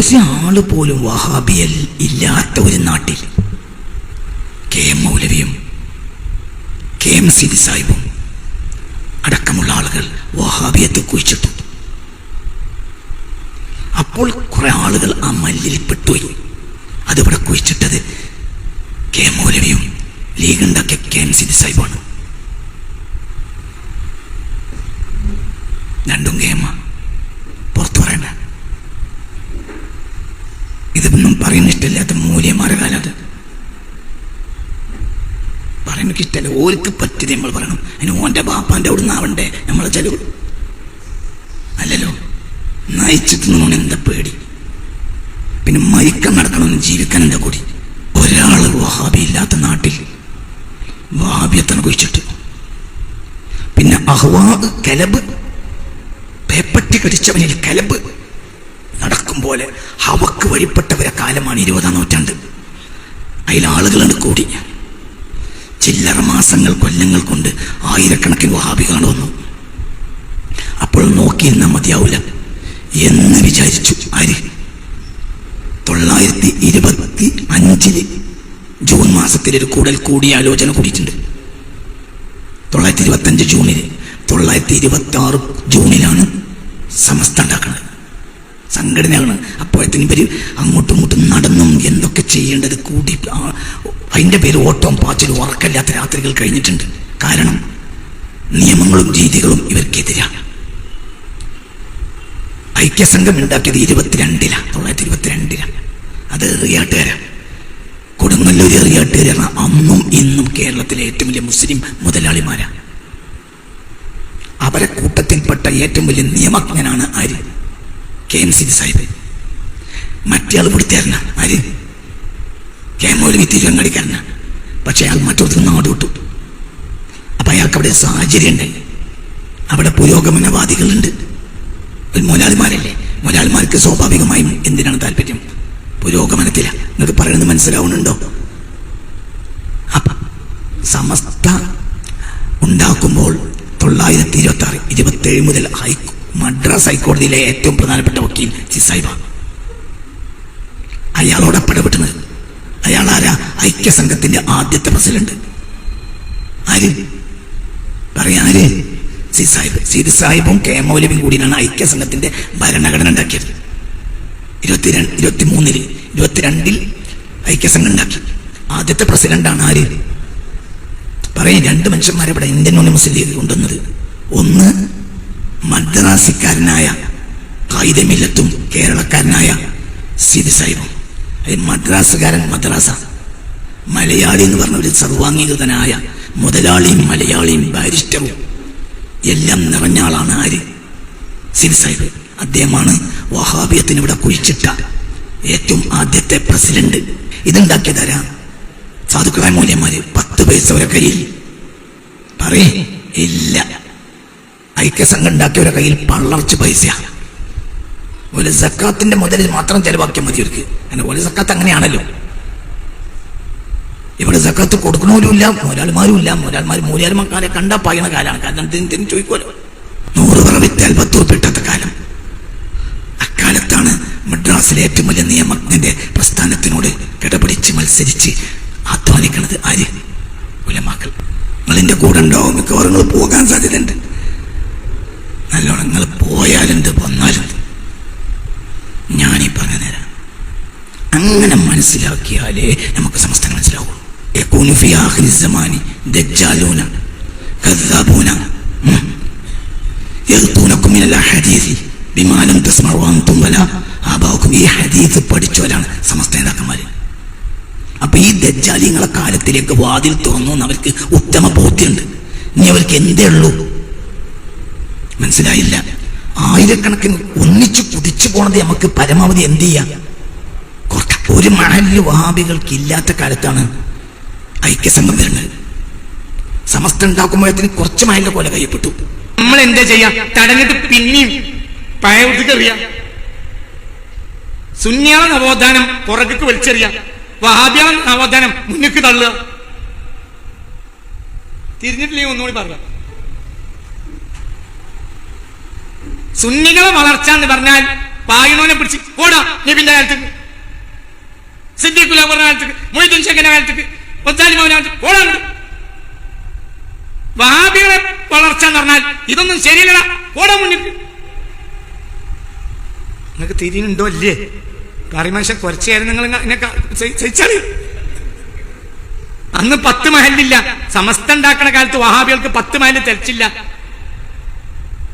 ഒരാൾ പോലും വഹാബിയൽ ഇല്ലാത്ത ഒരു നാട്ടിൽ. കെ എം മൗലവിയും കെ എം സിദി സാഹിബും അടക്കമുള്ള ആളുകൾ വഹാബിയത്തെ കുഴിച്ചിട്ടു. അപ്പോൾ കുറെ ആളുകൾ ആ മല്ലിൽ പെട്ടുപോയി. അതിവിടെ കുഴിച്ചിട്ടത് കെ എം മൗലവിയും ലീഗ് കെ എം സിദി സാഹിബാണ്. രണ്ടും കേമ പുറത്തു പറയണ്ട ഇതൊന്നും പറയുന്ന ഇഷ്ടമില്ലാത്ത മൂല്യമാരെ കാലം അത് പറയുന്ന ഇഷ്ടമല്ല ഓർക്ക് പറ്റിയത് നമ്മൾ പറയണം. അതിന് ഓന്റെ ബാപ്പാന്റെ അവിടെ നിന്നാവണ്ടേ നമ്മളെ ചെലവ്? അല്ലല്ലോ നമ്മൾ എന്താ പേടി? പിന്നെ മരിക്കാൻ നടക്കണമെന്ന് ജീവിക്കാൻ എന്താ കൂടി? ഒരാൾ വഹാബി ഇല്ലാത്ത നാട്ടിൽ വഹാബിയത്തനെ കുഴിച്ചിട്ട്. പിന്നെ അഹ്വാബ് കലബ് പേപ്പട്ടി കടിച്ചവനിൽ കലബ് നടക്കും പോലെ വഴിപ്പെട്ടവരെ കാലമാണ് ഇരുപതാം നൂറ്റാണ്ട്. അതിൽ ആളുകളാണ് കൂടി. ചില്ലറ മാസങ്ങൾ കൊല്ലങ്ങൾ കൊണ്ട് ആയിരക്കണക്കിന് വഹാബികളാണ് വന്നു. അപ്പോൾ നോക്കിയിരുന്നാൽ മതിയാവില്ല എന്ന് വിചാരിച്ചു ആര്? തൊള്ളായിരത്തി ഇരുപത്തി അഞ്ചിൽ ജൂൺ മാസത്തിൽ ഒരു കൂടൽ കൂടിയാലോചന കൂടിയിട്ടുണ്ട്. തൊള്ളായിരത്തി ഇരുപത്തി അഞ്ച് ജൂണിൽ തൊള്ളായിരത്തി ഇരുപത്തി ആറ് ജൂണിലാണ് സമസ്ത ഉണ്ടാക്കുന്നത് സംഘടനയാണ് അപ്പോഴത്തേനും പേര് അങ്ങോട്ടും ഇങ്ങോട്ടും നടന്നും എന്തൊക്കെ ചെയ്യേണ്ടത് കൂടി അതിന്റെ പേര് ഓട്ടവും പാച്ചിലും ഉറക്കല്ലാത്ത രാത്രികൾ കഴിഞ്ഞിട്ടുണ്ട്. കാരണം നിയമങ്ങളും രീതികളും ഇവർക്കെതിരാണ്. ഐക്യസംഘം ഉണ്ടാക്കിയത് ഇരുപത്തിരണ്ടിലാണ് തൊള്ളായിരത്തി ഇരുപത്തിരണ്ടിലാണ് അത് എറിയാട്ടുകാരാണ് കൊടുങ്ങല്ലൂർ എറിയാട്ടുകാരാണ് അന്നും ഇന്നും കേരളത്തിലെ ഏറ്റവും വലിയ മുസ്ലിം മുതലാളിമാരാണ് അവരെ കൂട്ടത്തിൽപ്പെട്ട ഏറ്റവും വലിയ നിയമജ്ഞനാണ് ആര്? കെ സാഹിബ്. മറ്റേ ആൾ ഇവിടുത്തേരന ആര്? കെ മൗലവി പക്ഷെ അയാൾ മറ്റൊരു നാട് വിട്ടു. അപ്പൊ അയാൾക്ക് അവിടെ സാഹചര്യം ഉണ്ട്. അവിടെ പുരോഗമനവാദികളുണ്ട്. ഒരു മൊലാളിമാരല്ലേ? മൊലാളിമാർക്ക് സ്വാഭാവികമായും എന്തിനാണ് താല്പര്യം? പുരോഗമനത്തില. നിങ്ങൾക്ക് പറയുന്നത് മനസ്സിലാവുന്നുണ്ടോ? സമസ്ത ഉണ്ടാക്കുമ്പോൾ തൊള്ളായിരത്തി ഇരുപത്തി ആറ് ഇരുപത്തി ഏഴ് മുതൽ ഹൈ മദ്രാസ് ഹൈക്കോടതിയിലെ ഏറ്റവും പ്രധാനപ്പെട്ട വക്കീൽ സിസായിബ അയാളോടെ പടപെട്ടത് അയാൾ ആരാ? ഐക്യസംഘത്തിന്റെ ആദ്യത്തെ പ്രസിഡന്റ്. ആര്? പറയാ ആര്? സി സാഹിബ് സി സാഹിബും കെ മൗലവിയും കൂടിയാണ് ഐക്യസംഘത്തിന്റെ ഭരണഘടന ഉണ്ടാക്കിയത്. ഇരുപത്തിരണ്ട് ഇരുപത്തി മൂന്നിൽ ഇരുപത്തിരണ്ടിൽ ഐക്യസംഘം ഉണ്ടാക്കി. ആദ്യത്തെ പ്രസിഡന്റാണ് ആര്? പറയും രണ്ട് മനുഷ്യന്മാരെ ഇവിടെ ഇന്ത്യൻ യൂണിയൻ മുസ്ലിം ലീഗ് കൊണ്ടുവന്നത് ഒന്ന് മദ്രാസിക്കാരനായ കായികമില്ലത്തും കേരളക്കാരനായ സിദി സാഹിബും. മദ്രാസുകാരൻ മദ്രാസ. മലയാളി എന്ന് പറഞ്ഞ ഒരു സർവാംഗീകൃതനായ മുതലാളിയും മലയാളിയും ബാരിസ്റ്ററും എല്ലാം നിറഞ്ഞ ആളാണ് ആര്? സിദി സാഹിബ്. അദ്ദേഹമാണ് വഹാബിയത്തിന് ഇവിടെ കുഴിച്ചിട്ട ഏറ്റവും ആദ്യത്തെ പ്രസിഡന്റ്. ഇതുണ്ടാക്കിയതാരാ സാധുക്കളായ മൂല്യന്മാര് പത്ത് പൈസ വരെ കയ്യിൽ. പറയേ. ഇല്ല. ഐക്യസംഘം ഉണ്ടാക്കിയവരെ കയ്യിൽ പള്ളർച്ച് പൈസ. ഒരു സക്കാത്തിന്റെ മുതലിൽ മാത്രം ചെലവാക്കിയാൽ മതി അവർക്ക് ഒരു സക്കാത്ത് അങ്ങനെയാണല്ലോ. ഇവിടെ സക്കാത്ത് കൊടുക്കണവരുമില്ല മൂലാൽമാരും ഇല്ല. മൂലാൽമാർ മൂലാൽമാരെ കണ്ടാ പായണ കാലാണ്. കാരണം എന്തിനും ചോദിക്കുമല്ലോ നൂറ് പറ വിറ്റാൽ പത്ത് ഉറപ്പിട്ടാത്ത കാലം. അക്കാലത്താണ് മദ്രാസിലെ ഏറ്റവും വലിയ നിയമജ്ഞന്റെ പ്രസ്ഥാനത്തിനോട് കിടപിടിച്ച് മത്സരിച്ച് അധ്വാനിക്കുന്നത് ആര്? ഉലമാക്കൾ. നിങ്ങളിന്റെ കൂടെ ഉണ്ടാവും. മിക്കവാറും പോകാൻ സാധ്യതയുണ്ട്. നല്ലോണം നിങ്ങൾ പോയാലെന്ത് വന്നാലെന്ത് ഞാനീ പറഞ്ഞു തരാം അങ്ങനെ മനസ്സിലാക്കിയാലേ നമുക്ക് സമസ്തം മനസ്സിലാവുള്ളൂ. ഈ ഹദീസ് സമസ്ത നേതാക്കന്മാര്. അപ്പൊ ഈ ദജ്ജാലിങ്ങളെ കാലത്തിലേക്ക് വാതിൽ തുറന്നു അവർക്ക് ഉത്തമ ബോധ്യമുണ്ട്. ഇനി അവർക്ക് എന്തേ ഉള്ളൂ? മനസ്സിലായില്ല. ആയിരക്കണക്കിന് ഒന്നിച്ചു കുതിച്ചു പോണത് നമുക്ക് പരമാവധി എന്ത് ചെയ്യാം? ഒരു മഹൽ വഹാബികൾക്ക് ഇല്ലാത്ത കാലത്താണ് ഐക്യസംഘം വരുന്നത്. സമസ്ത ഉണ്ടാക്കുമ്പോഴത്തിന് കുറച്ച് മഹലിന്റെ പോലെ കയ്യപ്പെട്ടു നമ്മൾ എന്താ ചെയ്യാം? തടഞ്ഞിട്ട് പിന്നെയും പഴയവർക്ക് എറിയാം. സുന്യാള നവോത്ഥാനം പുറകേക്ക് വലിച്ചെറിയാം. വഹാബിയാള നവോത്ഥാനം മുന്നിക്ക് തള്ളുക. തിരിഞ്ഞിട്ടില്ലേ ഒന്നുകൂടി പറയാം. സുന്നികളെ വളർച്ച എന്ന് പറഞ്ഞാൽ പായണോനെ പിടിച്ച് ഓടാ നബിന്റെ തങ്ങളുടെ കാലത്തേക്ക് മൊയ്തുൻ ഷെഖിന്റെ കാലത്തേക്ക് ഒത്താലി മൗലാന ഓടാണ്ട് വഹാബികളെ വളർച്ച എന്ന് പറഞ്ഞാൽ ഇതൊന്നും ശരിയല്ല ഓടാ മുന്നിൽ. നിങ്ങൾക്ക് തിരിയുണ്ടോ അല്ലേ? കറിമനുഷ്യൻ കുറച്ചായിരുന്നു നിങ്ങൾ എന്നെ സഹിച്ചാളി അന്ന് പത്ത് മഹലില്ല സമസ്ത ഉണ്ടാക്കണ കാലത്ത് വഹാബികൾക്ക് പത്ത് മഹൽ തെളിച്ചില്ല.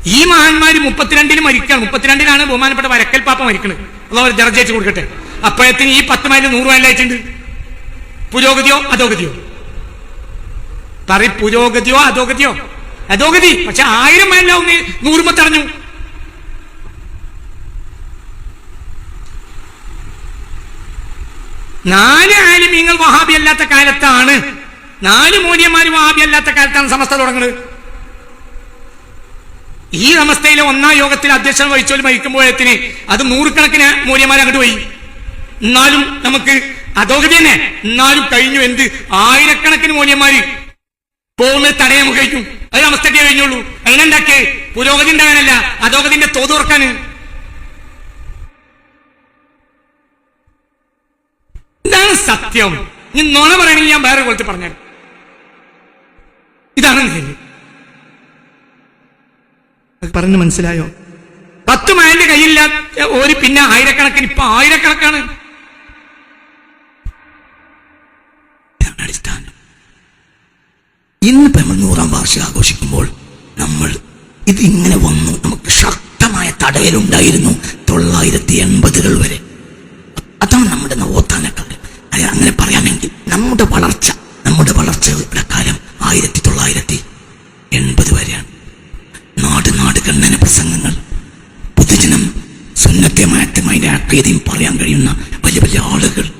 ഈ മഹാന്മാർ മുപ്പത്തിരണ്ടിന് മരിക്കണം. മുപ്പത്തിരണ്ടിനാണ് ബഹുമാനപ്പെട്ട വരക്കൽ പാപ്പ മരിക്കുന്നത് ജർജ് ദർജയിച്ച് കൊടുക്കട്ടെ. അപ്പോഴത്തിന് ഈ പത്ത് മൈലിൽ നൂറ് അയച്ചിട്ടുണ്ട്. പുരോഗതിയോ അധോഗതിയോ? പറയും പുരോഗതിയോ അധോഗതിയോ? അധോഗതി. പക്ഷെ ആയിരം മൈലാവും നൂറുമ്പോ തടഞ്ഞു. നാല് ആലിമീങ്ങൾ വഹാബി അല്ലാത്ത കാലത്താണ് നാല് മൂല്യന്മാർ വഹാബി അല്ലാത്ത കാലത്താണ് സമസ്ത തുടങ്ങുന്നത് ഈ അവസ്ഥയിലെ ഒന്നാം യോഗത്തിൽ അധ്യക്ഷൻ വഹിച്ചോൽ വഹിക്കുമ്പോഴത്തിന് അത് നൂറുകണക്കിന് മൂല്യമാരെ അങ്ങോട്ട് പോയി. എന്നാലും നമുക്ക് അധോഗതി തന്നെ. എന്നാലും കഴിഞ്ഞു എന്ത്? ആയിരക്കണക്കിന് മൂല്യന്മാര് പോകുന്നത് തടയാൻ നമുക്ക് അതൊരവസ്ഥ അത് കഴിഞ്ഞുള്ളൂ. അങ്ങനെ ഉണ്ടാക്കിയേ പുരോഗതി ഉണ്ടാകാനല്ല. അധോഗതിന്റെ തോത് തുറക്കാന് ഇതാണ് സത്യം. ഇനി നുണ പറയണെങ്കിൽ ഞാൻ വേറെ കൊടുത്ത് പറഞ്ഞു ഇതാണ് നേര് പറഞ്ഞു മനസ്സിലായോ? പത്ത് മൈലിന്റെ കയ്യില്ലാത്ത ഒരു പിന്നെ ആയിരക്കണക്കിന് ഇപ്പൊ ആയിരക്കണക്കാണ്. അടിസ്ഥാനം. ഇന്നിപ്പോ നമ്മൾ നൂറാം വാർഷികം ആഘോഷിക്കുമ്പോൾ നമ്മൾ ഇത് ഇങ്ങനെ വന്നു. നമുക്ക് ശക്തമായ തടയലുണ്ടായിരുന്നു തൊള്ളായിരത്തി എൺപതുകൾ വരെ. അതാണ് നമ്മുടെ നവോത്ഥാനക്കാരൻ അത് അങ്ങനെ പറയാമെങ്കിൽ നമ്മുടെ വളർച്ച നമ്മുടെ വളർച്ചയുടെ കാലം ആയിരത്തി തൊള്ളായിരത്തി എൺപത് വരെയാണ് നാട് നാട് ഖണ്ഡന പ്രസംഗങ്ങൾ പൊതുജനം സുന്നത്തെ അതിന്റെ അക്കീതയും പറയാൻ കഴിയുന്ന വലിയ വലിയ ആളുകൾ.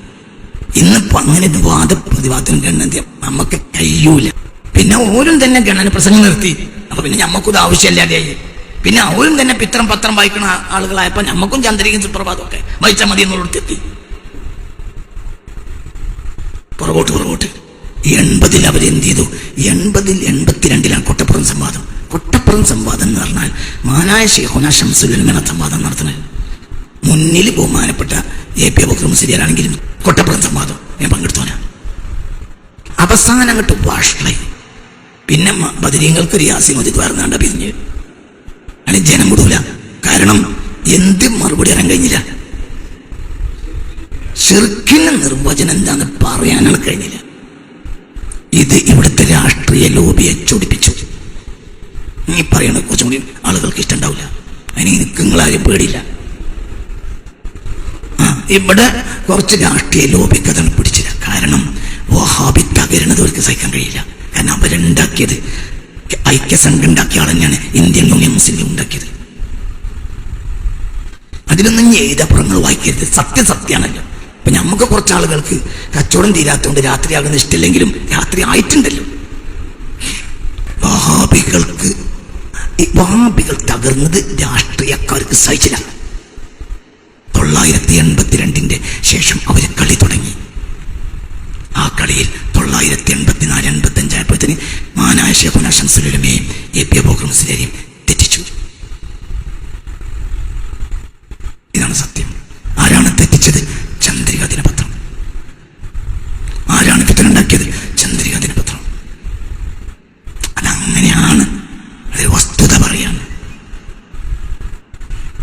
ഇന്നിപ്പോ അങ്ങനെ വാദ പ്രതിവാദം ഗണന നമുക്ക് കഴിയൂല. പിന്നെ ഓരും തന്നെ ഗണന പ്രസംഗം നിർത്തി. അപ്പൊ പിന്നെ ഞമ്മക്കും ആവശ്യമില്ലാതെയായി പിന്നെ അവരും തന്നെ പിത്രം പത്രം വായിക്കുന്ന ആ- ആളുകളായപ്പോ ഞമ്മക്കും ചന്ദ്രികയും സുപ്രഭാതം ഒക്കെ വായിച്ചാൽ മതി എന്നുള്ളടത്തെത്തി പുറകോട്ട് പുറകോട്ട്. എൺപതിൽ അവരെന്ത് ചെയ്തു? എൺപതിൽ എൺപത്തിരണ്ടിലാണ് കൊട്ടപ്പുറം സംവാദം. കൊട്ടപ്പുറം സംവാദം എന്ന് പറഞ്ഞാൽ മാനായ ഷെയ്ഖുന ഇങ്ങനെ സംവാദം നടത്തുന്നത്. മുന്നിൽ ബഹുമാനപ്പെട്ട എ പി അബുക്കർ മുസ്ലിയാണെങ്കിലും കൊട്ടപ്പുറം സംവാദം ഞാൻ പങ്കെടുത്തോന. അവസാനം അങ്ങോട്ട് വാഷ്ലൈ. പിന്നെ ബദരീങ്ങൾക്ക് ഒരു യാസി മജിദ് വരുന്നാണ്ട പിരിഞ്ഞ് അല്ലെ ജനം വിടൂല കാരണം എന്ത് മറുപടി അറിയാൻ കഴിഞ്ഞില്ല. ഷിർക്കിന്റെ നിർവചനം എന്താന്ന് പറയാനാണ് കഴിഞ്ഞില്ല. ഇത് ഇവിടുത്തെ രാഷ്ട്രീയ ലോബിയെ ചൊടിപ്പിച്ചു. നീ പറയണ കുറച്ചും കൂടി ആളുകൾക്ക് ഇഷ്ടണ്ടാവില്ല അതിന് നിങ്ങളാരും പേടിയില്ല. ഇവിടെ കുറച്ച് രാഷ്ട്രീയ അതാണ് പിടിച്ചില്ല. കാരണം വഹാബി തകരണത് അവർക്ക് സഹിക്കാൻ കഴിയില്ല. കാരണം അവരുണ്ടാക്കിയത് ഐക്യസംഘം ഉണ്ടാക്കിയ ആൾ തന്നെയാണ് ഇന്ത്യൻ യൂണിയൻ മുസ്ലിം ഉണ്ടാക്കിയത്. അതിലൊന്നും എഴുതപ്പുറങ്ങൾ വായിക്കരുത്. സത്യം അപ്പൊ നമുക്ക് കുറച്ച് ആളുകൾക്ക് കച്ചവടം തീരാത്തതുകൊണ്ട് രാത്രിയാകുന്ന ഇഷ്ടമില്ലെങ്കിലും രാത്രി ആയിട്ടുണ്ടല്ലോ. വഹാബികൾക്ക് വഹാബികൾ തകർന്നത് രാഷ്ട്രീയക്കാർക്ക് സഹിച്ചില്ല. തൊള്ളായിരത്തി എൺപത്തിരണ്ടിന്റെ ശേഷം അവർ കളി തുടങ്ങി. ആ കളിയിൽ തൊള്ളായിരത്തി എൺപത്തിനാല് എൺപത്തി അഞ്ചായപ്പോഴത്തേന് മാനായ ഷെഫുന ഷംസുലമയും എ പി അബോക്കർ മുസ്ലിരെയും തെറ്റിച്ചു ഇതാണ് സത്യം ആരാണ് തെറ്റിച്ചത് ചന്ദ്രിക ദിനപത്രം ആരാണ് പിത്തനുണ്ടാക്കിയത് ചന്ദ്രിക ദിനപത്രം അതങ്ങനെയാണ് അതൊരു വസ്തുത പറയാണ്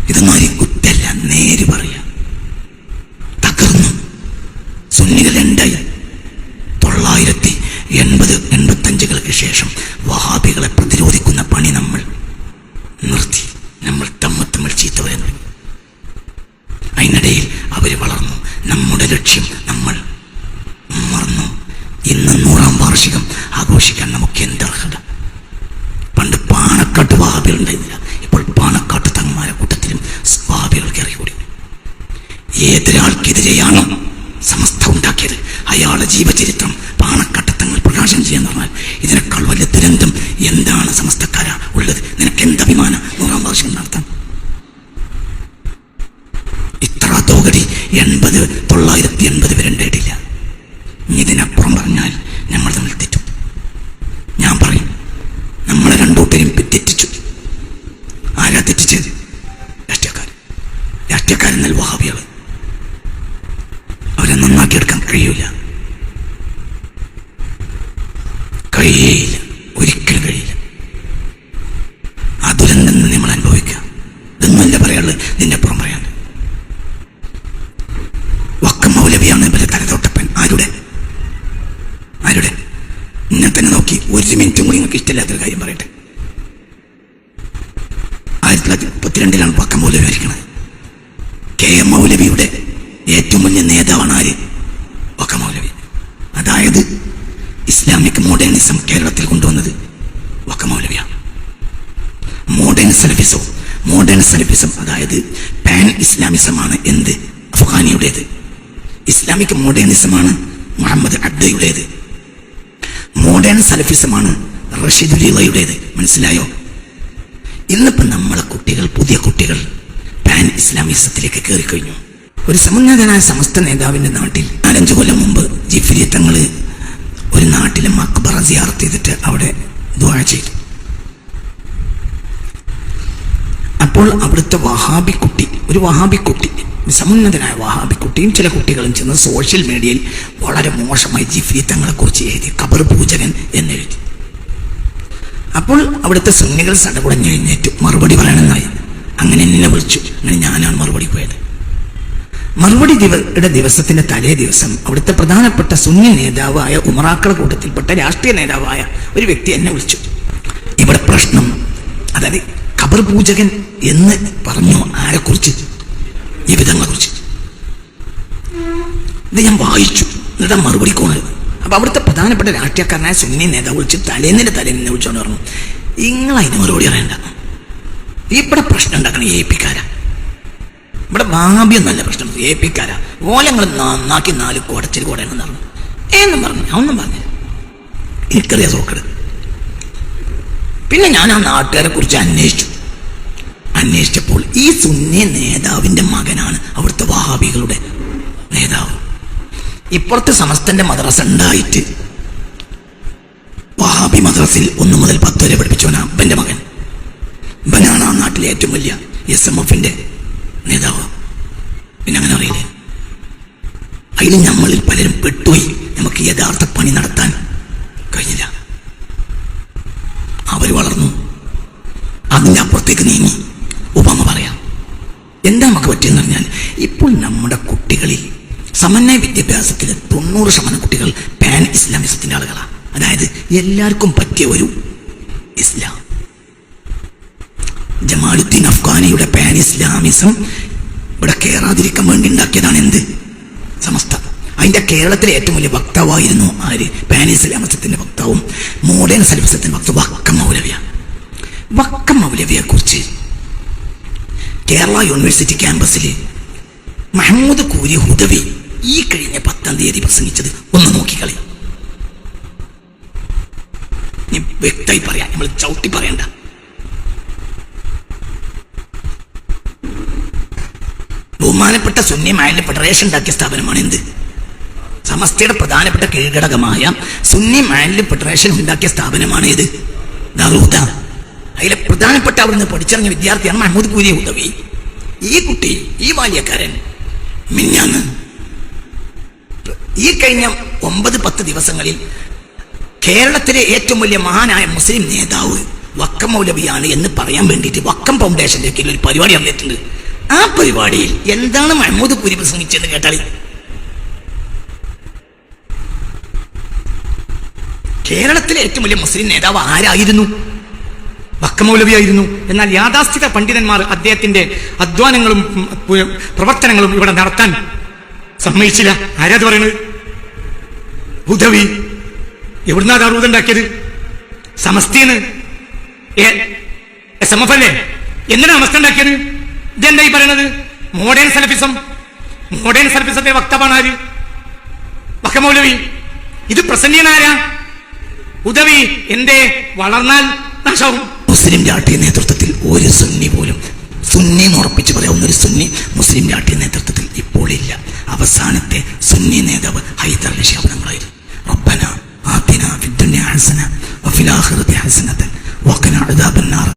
ഇതൊന്നും ഒരു കുറ്റല്ല നേര് പറയാം തകർന്നു സുന്നികൾ രണ്ടായി തൊള്ളായിരത്തി എൺപത് എൺപത്തഞ്ചുകൾക്ക് ശേഷം വഹാബികളെ പ്രതിരോധിക്കുന്ന പണി നമ്മൾ നിർത്തി നമ്മൾ തമ്മ തമ്മിൽ ചീത്ത പറയാൻ തുടങ്ങി അതിനിടയിൽ അവർ വളർന്നു നമ്മുടെ ലക്ഷ്യം നമ്മൾ മറന്നു ഇന്ന് നൂറാം വാർഷികം ആഘോഷിക്കാൻ നമുക്ക് എന്തർഹത പണ്ട് പാണക്കാട്ട് വഹാബികൾ ഉണ്ടായിരുന്നില്ല ഇപ്പോൾ പാണക്കാട്ട് തങ്ങന്മാരെ കൂട്ടത്തിലും വഹാബികൾ കയറിക്കൂടി ഏതൊരാൾക്കെതിരെയാണോ സമസ്ത ഉണ്ടാക്കിയത് അയാളുടെ ജീവചരിത്രം പാണക്കട്ടത്തങ്ങൾ പ്രകാശനം ചെയ്യാന്ന് പറഞ്ഞാൽ ഇതിനേക്കാൾ വലിയ ദുരന്തം എന്താണ് സമസ്തക്കാര ഉള്ളത് നിനക്ക് എന്ത് അഭിമാനം നൂറാം വാർഷികം നടത്താൻ ഇത്ര തോകടി എൺപത് തൊള്ളായിരത്തി എൺപത് വരെ ഉണ്ടായിട്ടില്ല ഇനി ഇതിനപ്പുറം പറഞ്ഞാൽ നമ്മൾ തമ്മിൽ തെറ്റും ഞാൻ പറയും നമ്മളെ രണ്ടൂട്ടരും തെറ്റിച്ചു ആരാ തെറ്റിച്ചത് രാഷ്ട്രീയക്കാർ രാഷ്ട്രീയക്കാരെന്നാൽ വഹാബികൾ അവരെ നന്നാക്കിയെടുക്കാൻ കഴിയും കഴിയൂല കഴിയേയില്ല ഒരിക്കലും കഴിയില്ല ആ ദുരന്തം നമ്മൾ അനുഭവിക്കുക ഇതൊന്നുമല്ല പറയാനുള്ളത് നിന്റെ അപ്പുറം പറയാനുള്ളത് വക്കം മൗലവിയാണ് ഇവരെ തലതൊട്ടപ്പൻ ആരുടെ ആരുടെ എന്നെ തന്നെ നോക്കി മിനിറ്റ് കൂടി നിങ്ങൾക്ക് ഇഷ്ടമില്ലാത്തൊരു കാര്യം പറയട്ടെ. ആയിരത്തി തൊള്ളായിരത്തി മുപ്പത്തിരണ്ടിലാണ് പക്കം മൗലവി മരിക്കുന്നത് കെ എം മൗലവിയുടെ ഏറ്റവും വലിയ നേതാവാണ് ആര്? വക്കം മൗലവി. അതായത് ഇസ്ലാമിക് മോഡേണിസം കേരളത്തിൽ കൊണ്ടുവന്നത് വക്കം മൗലവിയാണ്. മോഡേൺ സലഫിസം മോഡേൺ സലഫിസം അതായത് പാൻ ഇസ്ലാമിസമാണ് എന്ത്? അഫ്ഗാനിയുടേത്. ഇസ്ലാമിക് മോഡേണിസമാണ് മുഹമ്മദ് അബ്ദയുടേത്. മോഡേൺ സലഫിസമാണ് റഷീദുലിയുടേത് മനസ്സിലായോ? ഇന്നിപ്പോ നമ്മളെ കുട്ടികൾ പുതിയ കുട്ടികൾ പാൻ ഇസ്ലാമിസത്തിലേക്ക് കയറിക്കഴിഞ്ഞു. ഒരു സമുന്നതനായ സമസ്ത നേതാവിന്റെ നാട്ടിൽ നാലഞ്ചു കൊല്ലം മുമ്പ് തങ്ങൾ ഒരു നാട്ടിലെ മക്ബറ സിയാർത്ത് ചെയ്തിട്ട് അവിടെ ദുആ ചെയ്തു. അപ്പോൾ അവിടുത്തെ വഹാബി കുട്ടി ഒരു വഹാബി കുട്ടി സമുന്നതനായ വഹാബി കുട്ടിയും ചില കുട്ടികളും ചെന്ന് സോഷ്യൽ മീഡിയയിൽ വളരെ മോശമായി ജിഫ്രി തങ്ങളെ കുറിച്ച് എഴുതി കബർ പൂജകൻ എന്നെഴുതി. അപ്പോൾ അവിടുത്തെ സുന്നികൾ സടകുടഞ്ഞു എഴുന്നേറ്റു. മറുപടി പറയണമെന്നായി അങ്ങനെ എന്നെ വിളിച്ചു. അങ്ങനെ ഞാനാണ് മറുപടി പോയത്. മറുപടി ദിവയുടെ ദിവസത്തിന്റെ തലേ ദിവസം അവിടുത്തെ പ്രധാനപ്പെട്ട സുന്നി നേതാവായ ഉമറാക്കള കൂട്ടത്തിൽപ്പെട്ട രാഷ്ട്രീയ നേതാവായ ഒരു വ്യക്തി എന്നെ വിളിച്ചു. ഇവിടെ പ്രശ്നം. അതായത് ഖബർ പൂജകൻ എന്ന് പറഞ്ഞു. ആരെക്കുറിച്ച്? ഈ വിധങ്ങളെ കുറിച്ച്. ഇത് ഞാൻ വായിച്ചു. എന്നിട്ട് മറുപടി കോണത് അപ്പൊ അവിടുത്തെ പ്രധാനപ്പെട്ട രാഷ്ട്രീയക്കാരനായ സുന്നി നേതാവ് വിളിച്ച് തലേന്നിന്റെ തലേന്നെ വിളിച്ചോണ്ട് പറഞ്ഞു നിങ്ങൾ അതിന് മറുപടി അറിയണ്ട ഇവിടെ പ്രശ്നം ഉണ്ടാക്കണം എ പിക്കാരാ ഇവിടെ ഭാബ്യൊന്നല്ല പ്രശ്നം എ പിക്കാരാ ഓലങ്ങൾ നന്നാക്കി നാല് കുടച്ചിൽ കൂടെയാണ് പറഞ്ഞു എന്നും പറഞ്ഞു ഒന്നും പറഞ്ഞു എനിക്കറിയാം സോക്കട്. പിന്നെ ഞാൻ ആ നാട്ടുകാരെ കുറിച്ച് അന്വേഷിച്ചു. അന്വേഷിച്ചപ്പോൾ ഈ സുന്നി നേതാവിന്റെ മകനാണ് അവിടുത്തെ വഹാബികളുടെ നേതാവ്. ഇപ്പുറത്തെ സമസ്തന്റെ മദ്രസ ഉണ്ടായിട്ട് വഹാബി മദ്രസിൽ ഒന്ന് മുതൽ പത്ത് വരെ പഠിപ്പിച്ചവനാ അപ്പന്റെ മകൻ. ഇവനാണ് ആ നാട്ടിലെ ഏറ്റവും വലിയ എസ് എം എഫിന്റെ നേതാവ്. പിന്നെ അങ്ങനെ അറിയില്ലേ? അതിൽ നമ്മളിൽ പലരും പെട്ടുപോയി. നമുക്ക് യഥാർത്ഥ പണി നടത്താൻ കഴിഞ്ഞില്ല അവർ വളർന്നു അതിന്റെ അപ്പുറത്തേക്ക് നീങ്ങി ഉപമ പറയാം എന്താ നമുക്ക് പറ്റിയെന്ന് പറഞ്ഞാൽ ഇപ്പോൾ നമ്മുടെ കുട്ടികളിൽ സമന്വയ വിദ്യാഭ്യാസത്തിൽ തൊണ്ണൂറ് ശതമാനം കുട്ടികൾ പാൻ ഇസ്ലാമിസത്തിന്റെ ആളുകളാണ് അതായത് എല്ലാവർക്കും പറ്റിയ ഒരു ഇസ്ലാം. ജമാലുദ്ദീൻ അഫ്ഗാനിയുടെ പാൻ ഇസ്ലാമിസം ഇവിടെ കയറാതിരിക്കാൻ വേണ്ടി ഉണ്ടാക്കിയതാണ് എന്ത്? സമസ്ത. അതിന്റെ കേരളത്തിലെ ഏറ്റവും വലിയ വക്താവായിരുന്നു ആര്? പാൻ ഇസ്ലാമിസത്തിന്റെ വക്താവും മോഡേൺ സലഫിസത്തിന്റെ വക്താവ് വക്കം മൗലവിയ വക്കം മൗലവിയെ കുറിച്ച് കേരള യൂണിവേഴ്സിറ്റി ക്യാമ്പസിൽ മഹമ്മൂദ് കൂരി ഹുദവി ഈ കഴിഞ്ഞ പത്താം തീയതി പ്രസംഗിച്ചത് ഒന്ന് നോക്കിക്കളി. വ്യക്തമായി പറയാം നമ്മൾ ചവിട്ടി പറയണ്ട. ബഹുമാനപ്പെട്ട സുന്യമായ ഫെഡറേഷൻ ഉണ്ടാക്കിയ സ്ഥാപനമാണ് എന്ത്? സമസ്തയുടെ പ്രധാനപ്പെട്ട കീഴ്ഘടകമായ സുന്നി മാലിന്യ ഫെഡറേഷൻ ഉണ്ടാക്കിയ സ്ഥാപനമാണ് ഇത് ദറൂദ. അതിലെ പ്രധാനപ്പെട്ട അവിടുന്ന് പഠിച്ചിറങ്ങിയ വിദ്യാർത്ഥിയാണ് മഹമ്മൂദ് കൂരിയ ഉദവി ഈ കുട്ടി ഈ ബാല്യക്കാരൻ മിന്നാന്ന് ഈ കഴിഞ്ഞ ഒമ്പത് പത്ത് ദിവസങ്ങളിൽ കേരളത്തിലെ ഏറ്റവും വലിയ മഹാനായ മുസ്ലിം നേതാവ് വക്കം മൗലവിയാണ് എന്ന് പറയാൻ വേണ്ടിയിട്ട് വക്കം ഫൗണ്ടേഷന്റെ കീഴിൽ ഒരു പരിപാടി നടന്നിട്ടുണ്ട്. ആ പരിപാടിയിൽ എന്താണ് മഹമ്മൂദ് കുരി പ്രസംഗിച്ചെന്ന് കേട്ടാൽ കേരളത്തിലെ ഏറ്റവും വലിയ മുസ്ലിം നേതാവ് ആരായിരുന്നു? വക്കമൗലവിയായിരുന്നു എന്നാൽ യാഥാസ്ഥിത പണ്ഡിതന്മാർ അദ്ദേഹത്തിന്റെ അധ്വാനങ്ങളും പ്രവർത്തനങ്ങളും ഇവിടെ നടത്താൻ സമ്മതിച്ചില്ല. ആരാത് പറയുന്നത് ഉദവി. എവിടുന്നാ ദാറൂദ് ഉണ്ടാക്കിയത്? സമസ്തീന്ന്. എസ് എന്തിനാ അവസ്ഥ ഉണ്ടാക്കിയത്? ഇതെന്താ ഈ പറയണത്? Modern Salafism. മോഡേൺ സലഫിസത്തെ വക്താവാണ് ആര്? വക്കമൗലവി ഇത് പ്രസന്നീയനാരാ ഉദവി. എന്റെ വളർന്നാൽ നാശവും. മുസ്ലിം രാഷ്ട്രീയ നേതൃത്വത്തിൽ ഒരു സുന്നി പോലും സുന്നി എന്ന് ഉറപ്പിച്ച് പറയാവുന്ന ഒരു സുന്നി മുസ്ലിം രാഷ്ട്രീയ നേതൃത്വത്തിൽ ഇപ്പോൾ ഇല്ല. അവസാനത്തെ സുന്നി നേതാവ് ഹൈദർ അലി ശബ്ദങ്ങളായിരുന്നു റബ്ബന ആത്തിന ഹസന വഫിൽ ആഖിറതി ഹസനതൻ അദാബന്നാർ നാർ.